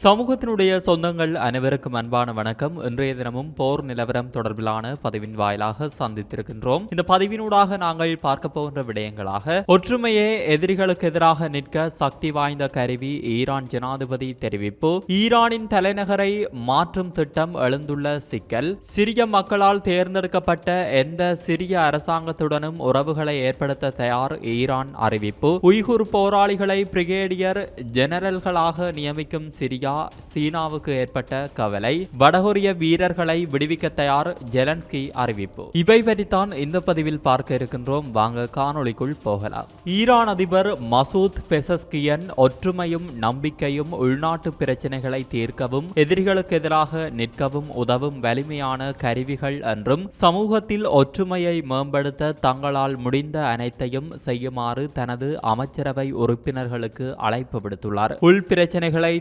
சமூகத்தினுடைய சொந்தங்கள் அனைவருக்கும் அன்பான வணக்கம். இன்றைய தினமும் போர் நிலவரம் தொடர்பிலான பதிவின் வாயிலாக சந்தித்திருக்கின்றோம். இந்த பதிவினூடாக நாங்கள் பார்க்க போகின்ற விடயங்களாக ஒற்றுமையே எதிரிகளுக்கு எதிராக நிற்க சக்தி வாய்ந்த கருவி ஈரான் ஜனாதிபதி தெரிவிப்பு ஈரானின் தலைநகரை மாற்றும் திட்டம் எழுந்துள்ள சிக்கல் சிறிய மக்களால் தேர்ந்தெடுக்கப்பட்ட எந்த சிறிய அரசாங்கத்துடனும் உறவுகளை ஏற்படுத்த தயார் ஈரான் அறிவிப்பு உய்குர் போராளிகளை பிரிகேடியர் ஜெனரல்களாக நியமிக்கும் சிரியா சீனாவுக்கு ஏற்பட்ட கவலை வடகொரிய வீரர்களை விடுவிக்க தயார் ஜெலன்ஸ்கி அறிவிப்பு. இவை பற்றித்தான் இந்த பதிவில் பார்க்க இருக்கின்றோம். வாங்க காணொளிக்குள் போகலாம். ஈரான் அதிபர் மசூத் பெசஸ்கியன் ஒற்றுமையும் நம்பிக்கையும் உள்நாட்டு பிரச்சனைகளை தீர்க்கவும் எதிரிகளுக்கு எதிராக நிற்கவும் உதவும் வலிமையான கருவிகள் என்றும் சமூகத்தில் ஒற்றுமையை மேம்படுத்த தங்களால் முடிந்த அனைத்தையும் செய்யுமாறு தனது அமைச்சரவை உறுப்பினர்களுக்கு அழைப்பு விடுத்துள்ளார். உள் பிரச்சனைகளை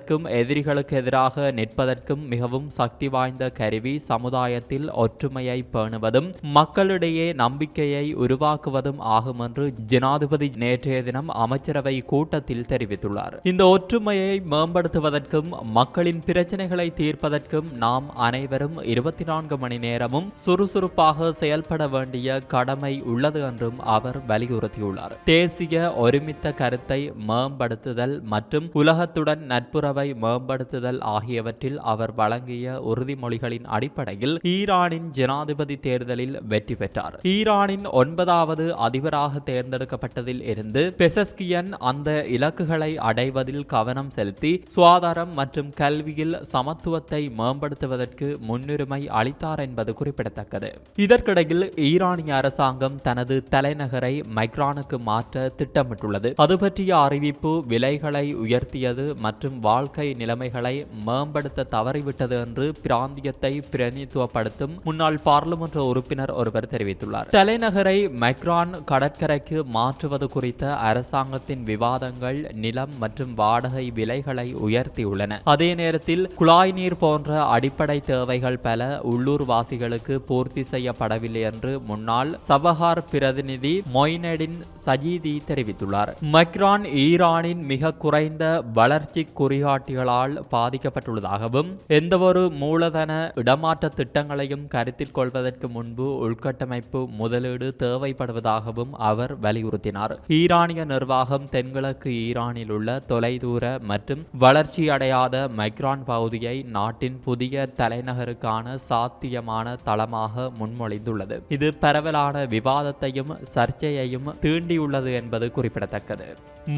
தீர்ப்பதற்கும் எதிரிகளுக்கு எதிராக நிற்பதற்கும் மிகவும் சக்தி வாய்ந்த கருவி சமுதாயத்தில் ஒற்றுமையை பேணுவதும் மக்களிடையே நம்பிக்கையை உருவாக்குவதும் ஆகும் என்று ஜனாதிபதி நேற்றைய தினம் அமைச்சரவை கூட்டத்தில் தெரிவித்துள்ளார். இந்த ஒற்றுமையை மேம்படுத்துவதற்கும் மக்களின் பிரச்சனைகளை தீர்ப்பதற்கும் நாம் அனைவரும் இருபத்தி நான்கு மணி நேரமும் சுறுசுறுப்பாக செயல்பட வேண்டிய கடமை உள்ளது என்றும் அவர் வலியுறுத்தியுள்ளார். தேசிய ஒருமித்த கருத்தை மேம்படுத்துதல் மற்றும் உலகத்துடன் நட்பு நட்புறவை மேம்படுத்துதல் ஆகியவற்றில் அவர் வழங்கிய உறுதிமொழிகளின் அடிப்படையில் ஈரானின் ஜனாதிபதி தேர்தலில் வெற்றி பெற்றார். ஈரானின் ஒன்பதாவது அதிபராக தேர்ந்தெடுக்கப்பட்டதில் இருந்து பெசஸ்கியன் அந்த இலக்குகளை அடைவதில் கவனம் செலுத்தி சுகாதாரம் மற்றும் கல்வியில் சமத்துவத்தை மேம்படுத்துவதற்கு முன்னுரிமை அளித்தார் என்பது குறிப்பிடத்தக்கது. இதற்கிடையில் ஈரானிய அரசாங்கம் தனது தலைநகரை மைக்ரானுக்கு மாற்ற திட்டமிட்டுள்ளது. அது பற்றிய அறிவிப்பு விலைகளை உயர்த்தியது மற்றும் வாழ்க்கை நிலைமைகளை மேம்படுத்த தவறிவிட்டது என்று பிராந்தியத்தை பிரதிநிதித்துவப்படுத்தும் முன்னாள் பாராளுமன்ற உறுப்பினர் ஒருவர் தெரிவித்துள்ளார். தலைநகரை மைக்ரான் கடற்கரைக்கு மாற்றுவது குறித்த அரசாங்கத்தின் விவாதங்கள் நிலம் மற்றும் வாடகை விலைகளை உயர்த்தியுள்ளன. அதே நேரத்தில் குழாய் நீர் போன்ற அடிப்படை தேவைகள் பல உள்ளூர் வாசிகளுக்கு பூர்த்தி செய்யப்படவில்லை என்று முன்னாள் சபஹார் பிரதிநிதி மொய்னடின் சஜீதி தெரிவித்துள்ளார். மைக்ரான் ஈரானின் மிக குறைந்த வளர்ச்சி வழிகாட்டிகளால் பாதிக்கப்பட்டுள்ளதாகவும் எந்தவொரு மூலதன இடமாற்ற திட்டங்களையும் கருத்தில் கொள்வதற்கு முன்பு உள்கட்டமைப்பு முதலீடு தேவைப்படுவதாகவும் அவர் வலியுறுத்தினார். ஈரானிய நிர்வாகம் தென்கிழக்கு ஈரானில் உள்ள தொலைதூர மற்றும் வளர்ச்சி அடையாத மைக்ரான் பகுதியை நாட்டின் புதிய தலைநகருக்கான சாத்தியமான தளமாக முன்மொழிந்துள்ளது. இது பரவலான விவாதத்தையும் சர்ச்சையையும் தீண்டியுள்ளது என்பது குறிப்பிடத்தக்கது.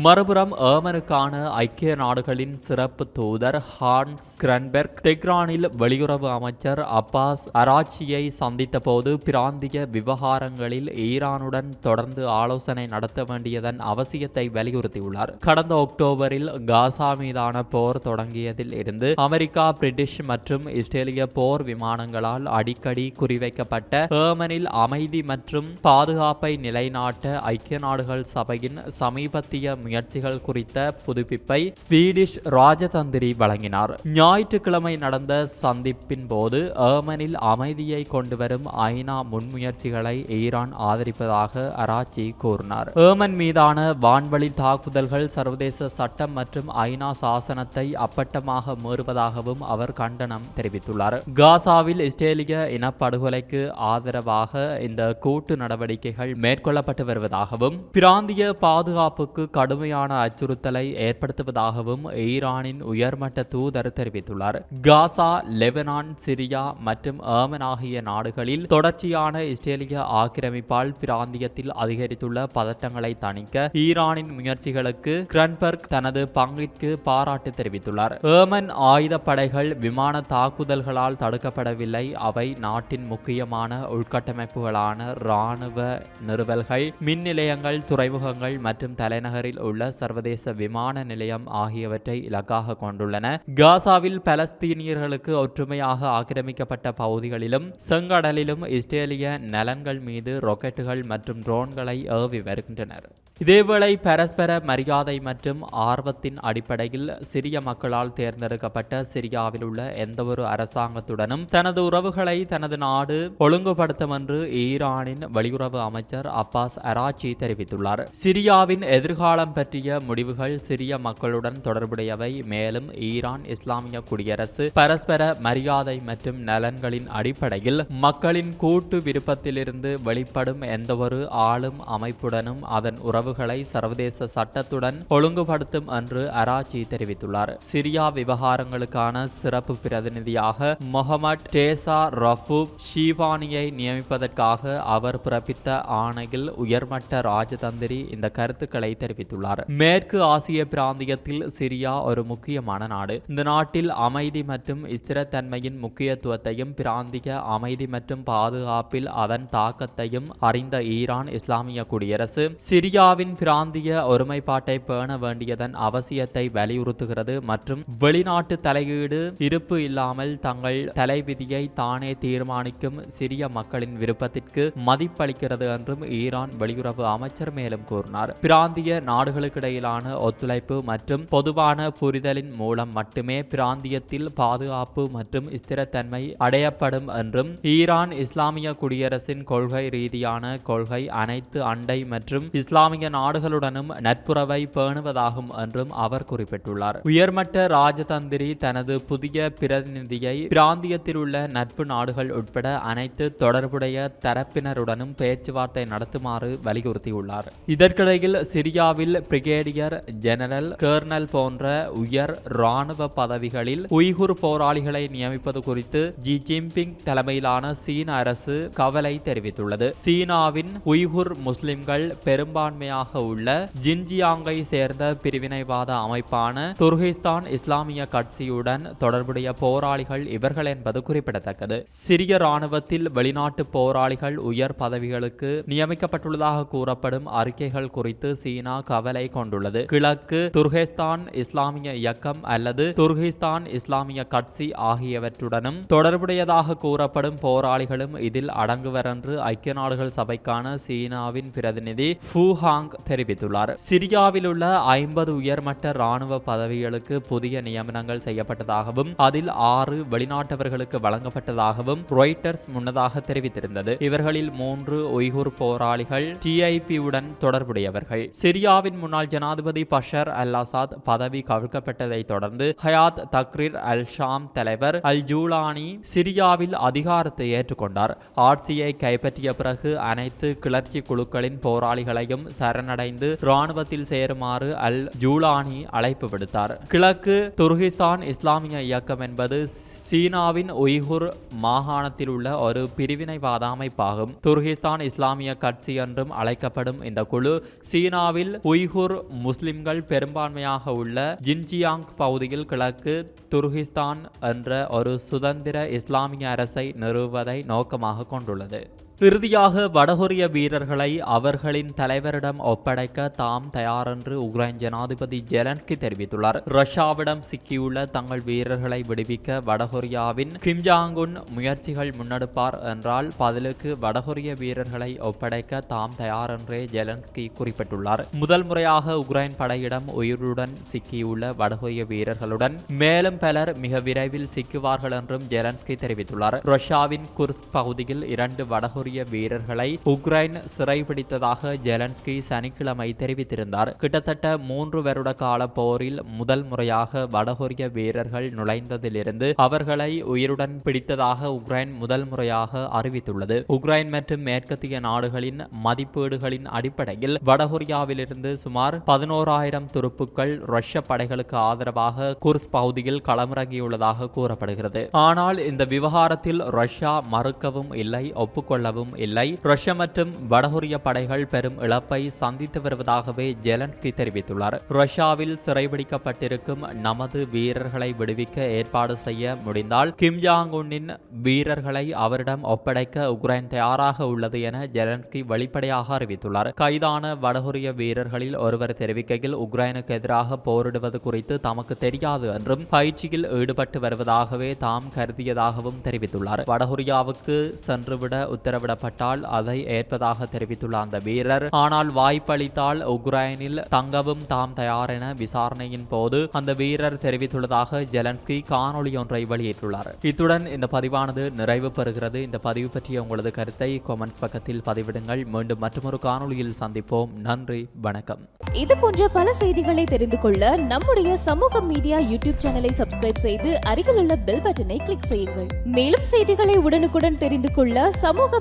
மறுபுறம் ஏமனுக்கான ஐக்கிய நாடுகளின் சிறப்பு தூதர் ஹான்ஸ் கிரன்பெர்க். தெஹ்ரானில் வெளியுறவு அமைச்சர் அப்பாஸ் அராச்சியை சந்தித்த போது பிராந்திய விவகாரங்களில் ஈரானுடன் தொடர்ந்து ஆலோசனை நடத்த வேண்டியதன் அவசியத்தை வலியுறுத்தியுள்ளார். கடந்த அக்டோபரில் காசா மீதான போர் தொடங்கியதில் இருந்து அமெரிக்கா பிரிட்டிஷ் மற்றும் இஸ்ரேலிய போர் விமானங்களால் அடிக்கடி குறிவைக்கப்பட்ட ஏமனில் அமைதி மற்றும் பாதுகாப்பை நிலைநாட்ட ஐக்கிய நாடுகள் சபையின் சமீபத்திய முயற்சிகள் குறித்த புதுப்பிப்பை ஸ்வீடிஷ் ராஜதந்திரி வழங்கினார். ஞாயிற்றுக்கிழமை நடந்த சந்திப்பின் போது ஏமனில் அமைதியை கொண்டுவரும் ஐநா முன்முயற்சிகளை ஈரான் ஆதரிப்பதாக அராச்சி கூறினார். ஏமன் மீதான வான்வழி தாக்குதல்கள் சர்வதேச சட்டம் மற்றும் ஐநா சாசனத்தை அப்பட்டமாக மீறுவதாகவும் அவர் கண்டனம் தெரிவித்துள்ளார். காசாவில் இஸ்ரேலிய இனப்படுகொலைக்கு ஆதரவாக இந்த கூட்டு நடவடிக்கைகள் மேற்கொள்ளப்பட்டு வருவதாகவும் பிராந்திய பாதுகாப்புக்கு கடுமையான அச்சுறுத்தலை ஏற்படுத்துவதாகவும் ஈரான் ஈரானின் உயர்மட்ட தூதர் தெரிவித்துள்ளார். காசா லெபனான் சிரியா மற்றும் ஏமன் ஆகிய நாடுகளில் தொடர்ச்சியான இஸ்ரேலிய ஆக்கிரமிப்பால் பிராந்தியத்தில் அதிகரித்துள்ள பதட்டங்களை தணிக்க ஈரானின் முயற்சிகளுக்கு கிரன்பர்க் தனது பங்கிற்கு பாராட்டு தெரிவித்துள்ளார். ஏமன் ஆயுத படைகள் விமான தாக்குதல்களால் தடுக்கப்படவில்லை. அவை நாட்டின் முக்கியமான உள்கட்டமைப்புகளான இராணுவ நிறுவல்கள் மின் நிலையங்கள் துறைமுகங்கள் மற்றும் தலைநகரில் உள்ள சர்வதேச விமான நிலையம் ஆகியவற்றை இலக்காக கொண்டுள்ளன. காசாவில் பலஸ்தீனியர்களுக்கு ஒற்றுமையாக ஆக்கிரமிக்கப்பட்ட பகுதிகளிலும் செங்கடலிலும் இஸ்ரேலிய நலன்கள் மீது ராக்கெட்டுகள் மற்றும் ட்ரோன்களை ஏவி வருகின்றனர். இதேவேளை பரஸ்பர மரியாதை மற்றும் ஆர்வத்தின் அடிப்படையில் சிரிய மக்களால் தேர்ந்தெடுக்கப்பட்ட சிரியாவில் உள்ள எந்தவொரு அரசாங்கத்துடனும் தனது உறவுகளை தனது நாடு ஒழுங்குபடுத்தும் என்று ஈரானின் வெளியுறவு அமைச்சர் அப்பாஸ் அராச்சி தெரிவித்துள்ளார். சிரியாவின் எதிர்காலம் பற்றிய முடிவுகள் சிரிய மக்களுடன் தொடர்புடையவை. மேலும் ஈரான் இஸ்லாமிய குடியரசு பரஸ்பர மரியாதை மற்றும் நலன்களின் அடிப்படையில் மக்களின் கூட்டு விருப்பத்திலிருந்து வெளிப்படும் எந்தவொரு ஆளும் அமைப்புடனும் அதன் உறவு உறவுகளை சர்வதேச சட்டத்துடன் ஒழுங்குபடுத்தும் என்று அராச்சி தெரிவித்துள்ளார். சிரியா விவகாரங்களுக்கான சிறப்பு பிரதிநிதியாக முகமட் டேசா ரஃபூப் ஷீவானியை நியமிப்பதற்காக அவர் பிறப்பித்த ஆணையில் உயர்மட்ட ராஜதந்திரி இந்த கருத்துக்களை தெரிவித்துள்ளார். மேற்கு ஆசிய பிராந்தியத்தில் சிரியா ஒரு முக்கியமான நாடு. இந்த நாட்டில் அமைதி மற்றும் ஸ்திரத்தன்மையின் முக்கியத்துவத்தையும் பிராந்திய அமைதி மற்றும் பாதுகாப்பில் அதன் தாக்கத்தையும் அறிந்த ஈரான் இஸ்லாமிய குடியரசு இந்தியாவின் பிராந்திய ஒருமைப்பாட்டை பேண வேண்டியதன் அவசியத்தை வலியுறுத்துகிறது மற்றும் வெளிநாட்டு தலையீடு இருப்பு இல்லாமல் தங்கள் தலைவிதியை தானே தீர்மானிக்கும் சிரிய மக்களின் விருப்பத்திற்கு மதிப்பளிக்கிறது என்றும் ஈரான் வெளியுறவு அமைச்சர் மேலும் கூறினார். பிராந்திய நாடுகளுக்கிடையிலான ஒத்துழைப்பு மற்றும் பொதுவான புரிதலின் மூலம் மட்டுமே பிராந்தியத்தில் பாதுகாப்பு மற்றும் ஸ்திரத்தன்மை அடையப்படும் என்றும் ஈரான் இஸ்லாமிய குடியரசின் கொள்கை ரீதியான கொள்கை அனைத்து அண்டை மற்றும் இஸ்லாமிய நாடுகளுடனும் நட்புறவை பேணுவதாகும் என்றும் அவர் குறிப்பிட்டுள்ளார். உயர்மட்ட ராஜதந்திரி தனது புதிய பிரதிநிதியை பிராந்தியத்தில் உள்ள நட்பு நாடுகள் உட்பட அனைத்து தொடர்புடைய தரப்பினருடனும் பேச்சுவார்த்தை நடத்துமாறு வலியுறுத்தியுள்ளார். இதற்கிடையில் சிரியாவில் பிரிகேடியர் ஜெனரல் கேர்னல் போன்ற உயர் இராணுவ பதவிகளில் உய்குர் போராளிகளை நியமிப்பது குறித்து ஜி ஜின்பிங் தலைமையிலான சீன அரசு கவலை தெரிவித்துள்ளது. சீனாவின் உய்குர் முஸ்லிம்கள் பெரும்பான்மையாக உள்ள ஜின்ஜியாங்கை சேர்ந்த பிரிவினைவாத அமைப்பான துர்கிஸ்தான் இஸ்லாமிய கட்சியுடன் தொடர்புடைய போராளிகள் இவர்கள் என்பது குறிப்பிடத்தக்கது. சிரிய இராணுவத்தில் வெளிநாட்டு போராளிகள் உயர் பதவிகளுக்கு நியமிக்கப்பட்டுள்ளதாக கூறப்படும் அறிக்கைகள் குறித்து சீனா கவலை கொண்டுள்ளது. கிழக்கு துர்கிஸ்தான் இஸ்லாமிய இயக்கம் அல்லது துர்கிஸ்தான் இஸ்லாமிய கட்சி ஆகியவற்றுடனும் தொடர்புடையதாக கூறப்படும் போராளிகளும் இதில் அடங்குவர் என்று ஐக்கிய நாடுகள் சபைக்கான சீனாவின் பிரதிநிதி ஃபூஹாங் ஹாங் தெரிவித்துள்ளார். சிரியாவில் உள்ள ஐம்பது உயர்மட்ட ராணுவ பதவிகளுக்கு புதிய நியமனங்கள் செய்யப்பட்டதாகவும் அதில் ஆறு வெளிநாட்டவர்களுக்கு வழங்கப்பட்டதாகவும் ரொய்டர்ஸ் முன்னதாக தெரிவித்திருந்தது. இவர்களில் மூன்று உய்குர் போராளிகள் டிஐபியுடன் தொடர்புடையவர்கள். சிரியாவின் முன்னாள் ஜனாதிபதி பஷர் அல் அசாத் பதவி கவிழ்க்கப்பட்டதை தொடர்ந்து ஹயாத் தக்ரீர் அல் ஷாம் தலைவர் அல் ஜூலானி சிரியாவில் அதிகாரத்தை ஏற்றுக்கொண்டார். ஆட்சியை கைப்பற்றிய பிறகு அனைத்து கிளர்ச்சி குழுக்களின் போராளிகளையும் சரணடைந்து இராணுவத்தில் சேருமாறு அல் ஜூலானி அழைப்பு விடுத்தார். கிழக்கு துருகிஸ்தான் இஸ்லாமிய இயக்கம் என்பது சீனாவின் உய்குர் மாகாணத்தில் உள்ள ஒரு பிரிவினைவாத அமைப்பாகும் துர்கிஸ்தான் இஸ்லாமிய கட்சி என்றும் அழைக்கப்படும் இந்த குழு சீனாவில் உய்குர் முஸ்லிம்கள் பெரும்பான்மையாக உள்ள ஜின்ஜியாங் பகுதியில் கிழக்கு துர்கிஸ்தான் என்ற ஒரு சுதந்திர இஸ்லாமிய அரசை நிறுவுவதை நோக்கமாக கொண்டுள்ளது. இறுதியாக வடகொரிய வீரர்களை அவர்களின் தலைவரிடம் ஒப்படைக்க தாம் தயாரென்று உக்ரைன் ஜனாதிபதி ஜெலன்ஸ்கி தெரிவித்துள்ளார். ரஷ்யாவிடம் சிக்கியுள்ள தங்கள் வீரர்களை விடுவிக்க வடகொரியாவின் கிம்ஜாங்குன் முயற்சிகள் முன்னெடுப்பார் என்றால் பதிலுக்கு வடகொரிய வீரர்களை ஒப்படைக்க தாம் தயாரென்றே ஜெலன்ஸ்கி குறிப்பிட்டுள்ளார். முதல் முறையாக உக்ரைன் படையிடம் உயிருடன் சிக்கியுள்ள வடகொரிய வீரர்களுடன் மேலும் பலர் மிக விரைவில் சிக்குவார்கள் என்றும் ஜெலன்ஸ்கி தெரிவித்துள்ளார். ரஷ்யாவின் குர்ஸ்க் பகுதியில் இரண்டு வடகொரிய வீரர்களை உக்ரைன் சிறைபிடித்ததாக ஜெலன்ஸ்கி சனிக்கிழமை தெரிவித்திருந்தார். கிட்டத்தட்ட மூன்று வருட கால போரில் முதல் முறையாக வடகொரிய வீரர்கள் நுழைந்ததிலிருந்து அவர்களை உயிருடன் பிடித்ததாக உக்ரைன் முதல் முறையாக அறிவித்துள்ளது. உக்ரைன் மற்றும் மேற்கத்திய நாடுகளின் மதிப்பீடுகளின் அடிப்படையில் வடகொரியாவிலிருந்து சுமார் பதினோராயிரம் துருப்புக்கள் ரஷ்ய படைகளுக்கு ஆதரவாக குர்ஸ் பகுதியில் களமிறங்கியுள்ளதாக கூறப்படுகிறது. ஆனால் இந்த விவகாரத்தில் ரஷ்யா மறுக்கவும் இல்லை ஒப்புக்கொள்ள ஒப்புக்கொள்ளவும் இல்லை. ரஷ்ய மற்றும் வடகொரிய படைகள் பெரும் இழப்பை சந்தித்து வருவதாகவே ஜெலன்ஸ்கி தெரிவித்துள்ளார். ரஷ்யாவில் சிறைபிடிக்கப்பட்டிருக்கும் நமது வீரர்களை விடுவிக்க ஏற்பாடு செய்ய முடிந்தால் கிம் ஜாங் உன்னின் வீரர்களை அவரிடம் ஒப்படைக்க உக்ரைன் தயாராக உள்ளது என ஜெலன்ஸ்கி வெளிப்படையாக அறிவித்துள்ளார். கைதான வடகொரிய வீரர்களில் ஒருவர் தெரிவிக்கையில் உக்ரைனுக்கு எதிராக போரிடுவது குறித்து தமக்கு தெரியாது என்றும் பயிற்சியில் ஈடுபட்டு வருவதாகவே தாம் கருதியதாகவும் தெரிவித்துள்ளார். வடகொரியாவுக்கு சென்றுவிட உத்தரவு உத்தரவிடப்பட்டால் அதை ஏற்பதாக தெரிவித்துள்ள அந்த வீரர் ஆனால் வாய்ப்பளித்தால் உக்ரைனில் தங்கவும் தாம் தயார் என விசாரணையின் போது அந்த வீரர் தெரிவித்துள்ளதாக ஜெலன்ஸ்கி காணொலி ஒன்றை வெளியிட்டுள்ளார். இத்துடன் இந்த பதிவானது நிறைவு பெறுகிறது. இந்த பதிவு பற்றிய உங்களது கருத்தை கொமெண்ட்ஸ் பக்கத்தில் பதிவிடுங்கள். மீண்டும் மற்றொரு காணொலியில் சந்திப்போம். நன்றி வணக்கம். இது போன்ற பல செய்திகளை தெரிந்து கொள்ள நம்முடைய சமூக மீடியா யூடியூப் சேனலை சப்ஸ்கிரைப் செய்து அருகிலுள்ள பெல் பட்டனை கிளிக் செய்யுங்கள். மேலும் செய்திகளை உடனுக்குடன் தெரிந்து கொள்ள சமூக